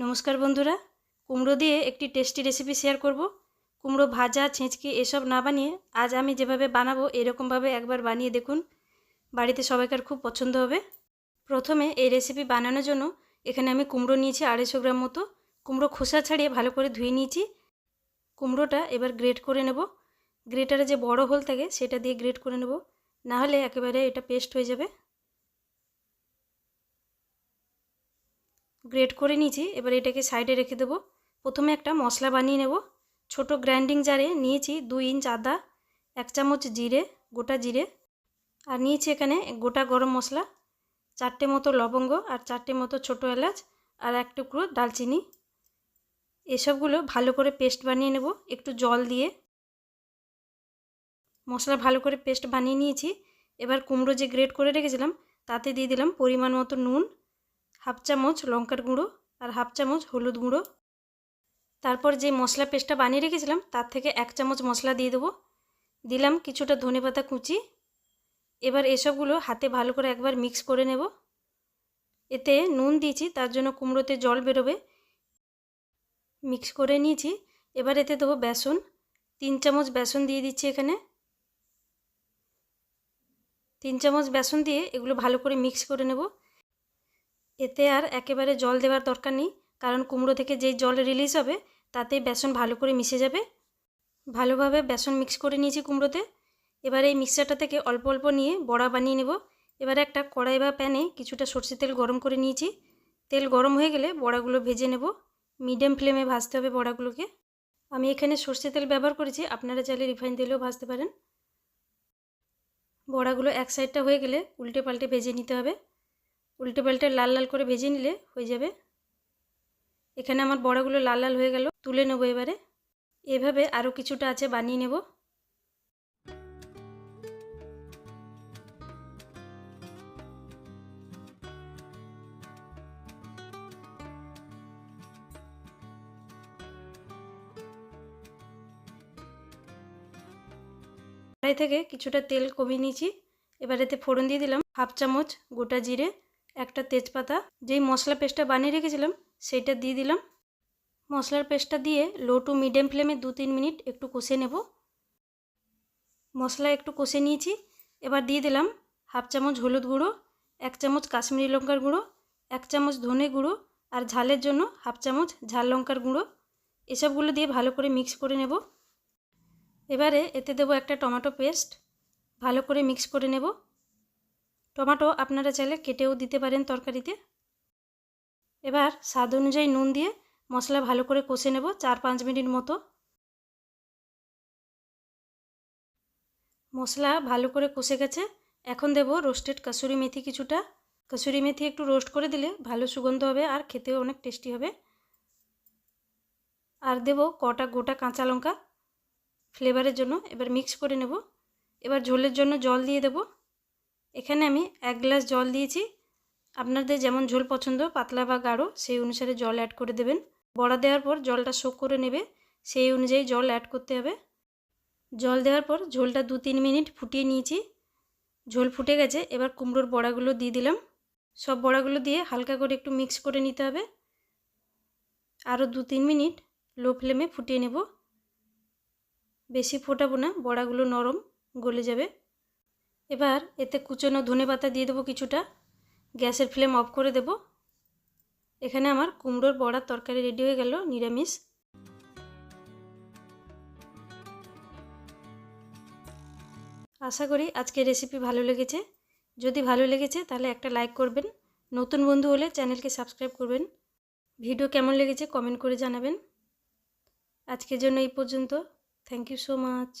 নমস্কার বন্ধুরা, কুমড়ো দিয়ে একটি টেস্টি রেসিপি শেয়ার করব। কুমড়ো ভাজা, ছেঁচকি, এসব না বানিয়ে আজ আমি যেভাবে বানাবো এরকমভাবে একবার বানিয়ে দেখুন। বাড়িতে সবাইকার খুব পছন্দ হবে। প্রথমে এই রেসিপি বানানোর জন্য এখানে আমি কুমড়ো নিয়েছি আড়াইশো গ্রাম মতো। কুমড়ো খোসা ছাড়িয়ে ভালো করে ধুয়ে নিয়েছি। কুমড়োটা এবার গ্রেট করে নেব। গ্রেটারে যে বড় হোল থাকে, সেটা দিয়ে গ্রেট করে নেব। না হলে একেবারে এটা পেস্ট হয়ে যাবে। গ্রেট করে নিয়েছি। এবার এটাকে সাইডে রেখে দেবো। প্রথমে একটা মশলা বানিয়ে নেব। ছোট গ্রাইন্ডিং জারে নিয়েছি দুই ইঞ্চ আদা, এক চামচ জিরে, গোটা জিরে। আর নিয়েছি এখানে গোটা গরম মশলা, চারটে মতো লবঙ্গ আর চারটে মতো ছোটো এলাচ আর এক টুকরো দালচিনি। এসবগুলো ভালো করে পেস্ট বানিয়ে নেব একটু জল দিয়ে। মশলা ভালো করে পেস্ট বানিয়ে নিয়েছি। এবার কুমড়ো যে গ্রেট করে রেখেছিলাম, তাতে দিয়ে দিলাম পরিমাণ মতো নুন হাফ চামচ লঙ্কার গুঁড়ো আর হাফ চামচ হলুদ গুঁড়ো। তারপর যে মশলা পেস্টটা বানিয়ে রেখেছিলাম, তার থেকে এক চামচ মশলা দিয়ে দেবো। দিলাম কিছুটা ধনে পাতা কুচি। এবার এসবগুলো হাতে ভালো করে একবার মিক্স করে নেব। এতে নুন দিয়েছি, তার জন্য কুমড়োতে জল বেরোবে। মিক্স করে নিয়েছি। এবার এতে দেবো বেসন। তিন চামচ বেসন দিয়ে দিচ্ছি এখানে। তিন চামচ বেসন দিয়ে এগুলো ভালো করে মিক্স করে নেব। এতে আর একেবারে জল দেওয়ার দরকার নেই, কারণ কুমড়ো থেকে যেই জল রিলিজ হবে তাতে বেসন ভালো করে মিশে যাবে। ভালোভাবে বেসন মিক্স করে নিয়েছি কুমড়োতে। এবার এই মিক্সারটা থেকে অল্প অল্প নিয়ে বড়া বানিয়ে নেব। এবারে একটা কড়াই বা প্যানে কিছুটা সর্ষে তেল গরম করে নিয়েছি। তেল গরম হয়ে গেলে বড়াগুলো ভেজে নেব। মিডিয়াম ফ্লেমে ভাজতে হবে বড়াগুলোকে। আমি এখানে সর্ষে তেল ব্যবহার করেছি, আপনারা চাইলে রিফাইন তেলেও ভাজতে পারেন। বড়াগুলো এক সাইডটা হয়ে গেলে উল্টে পাল্টে ভেজে নিতে হবে। উল্টে পাল্টে লাল লাল করে ভেজে নিলে হয়ে যাবে। এখানে আমার বড়াগুলো লাল লাল হয়ে গেল, তুলে নেব এবারে। এভাবে আরও কিছুটা আছে বানিয়ে নেব। কড়াই থেকে কিছুটা তেল কমিয়ে নিয়েছি। এবার এতে ফোড়ন দিয়ে দিলাম হাফ চামচ গোটা জিরে একটা তেজপাতা, যেই মশলা পেস্টটা বানিয়ে রেখেছিলাম, সেইটা দিয়ে দিলাম। মশলার পেস্টটা দিয়ে লো টু মিডিয়াম ফ্লেমে দু তিন মিনিট একটু কষে নেব। মশলা একটু কষে নিয়েছি। এবার দিয়ে দিলাম হাফ চামচ হলুদ গুঁড়ো, এক চামচ কাশ্মীরি লঙ্কার গুঁড়ো, এক চামচ ধনে গুঁড়ো আর ঝালের জন্য হাফ চামচ ঝাল লঙ্কার গুঁড়ো। এসবগুলো দিয়ে ভালো করে মিক্স করে নেব। এবারে এতে দেবো একটা টমেটো পেস্ট। ভালো করে মিক্স করে নেব। টমেটো আপনারা চাইলে কেটেও দিতে পারেন তরকারিতে। এবার স্বাদ অনুযায়ী নুন দিয়ে মশলা ভালো করে কষে নেব চার পাঁচ মিনিট মতো। মশলা ভালো করে কষে গেছে। এখন দেব রোস্টেড কাসুরি মেথি কিছুটা। কাসুরি মেথি একটু রোস্ট করে দিলে ভালো সুগন্ধ হবে আর খেতেও অনেক টেস্টি হবে। আর দেব কটা গোটা কাঁচা লঙ্কা। ফ্লেভারের জন্য এবার মিক্স করে নেব। এবার ঝোলের জন্য জল দিয়ে দেব। এখানে আমি এক গ্লাস জল দিয়েছি। আপনাদের যেমন ঝোল পছন্দ, পাতলা বা গাঢ়, সেই অনুসারে জল অ্যাড করে দেবেন। বড়া দেওয়ার পর জলটা শোক করে নেবে, সেই অনুযায়ী জল অ্যাড করতে হবে। জল দেওয়ার পর ঝোলটা দু তিন মিনিট ফুটিয়ে নিয়েছি। ঝোল ফুটে গেছে, এবার কুমড়োর বড়াগুলো দিয়ে দিলাম। সব বড়াগুলো দিয়ে হালকা করে একটু মিক্স করে নিতে হবে। আরও দু তিন মিনিট লো ফ্লেমে ফুটিয়ে নেব। বেশি ফোটাবো না, বড়াগুলো নরম গলে যাবে। এবার এতে কুচনো ধনে পাতা দিয়ে দেবো কিছুটা। গ্যাসের ফ্লেম অফ করে দেব। এখানে আমার কুমড়োর বড়ার তরকারি রেডি হয়ে গেল, নিরামিষ। আশা করি আজকের রেসিপি ভালো লেগেছে। যদি ভালো লেগেছে, তাহলে একটা লাইক করবেন। নতুন বন্ধু হলে চ্যানেলকে সাবস্ক্রাইব করবেন। ভিডিও কেমন লেগেছে, কমেন্ট করে জানাবেন। আজকের জন্য এই পর্যন্ত। Thank you so much.